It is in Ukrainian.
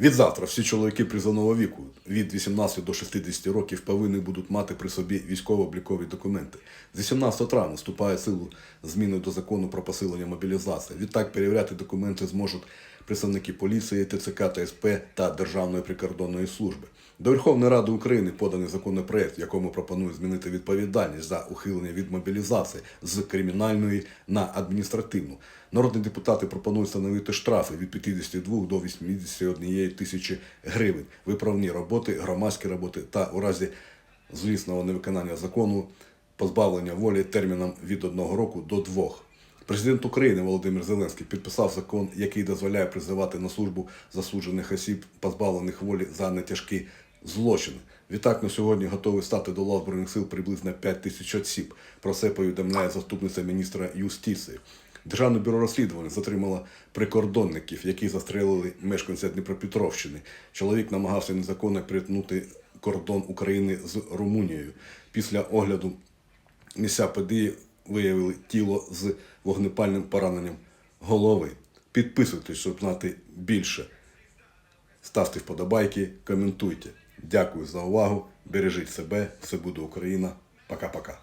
Від завтра всі чоловіки призовного віку від 18 до 60 років повинні будуть мати при собі військово-облікові документи. З 18 травня вступає в силу зміни до закону про посилення мобілізації. Відтак перевіряти документи зможуть представники поліції, ТЦК та СП та Державної прикордонної служби. До Верховної Ради України поданий законопроект, в якому пропонують змінити відповідальність за ухилення від мобілізації з кримінальної на адміністративну. Народні депутати пропонують встановити штрафи від 52 до 81 тисячі гривень, виправні роботи, громадські роботи та у разі злісного невиконання закону позбавлення волі терміном від одного року до двох. Президент України Володимир Зеленський підписав закон, який дозволяє призивати на службу засуджених осіб, позбавлених волі за нетяжкі злочини. Відтак на сьогодні готові стати до лав Збройних сил приблизно 5 тисяч осіб. Про це повідомляє заступниця міністра юстиції. Державне бюро розслідувань затримало прикордонників, які застрелили мешканця Дніпропетровщини. Чоловік намагався незаконно перетнути кордон України з Румунією. Після огляду місця події виявили тіло з вогнепальним пораненням голови. Підписуйтесь, щоб знати більше. Ставте вподобайки, коментуйте. Дякую за увагу. Бережіть себе. Все буде Україна. Пока-пока.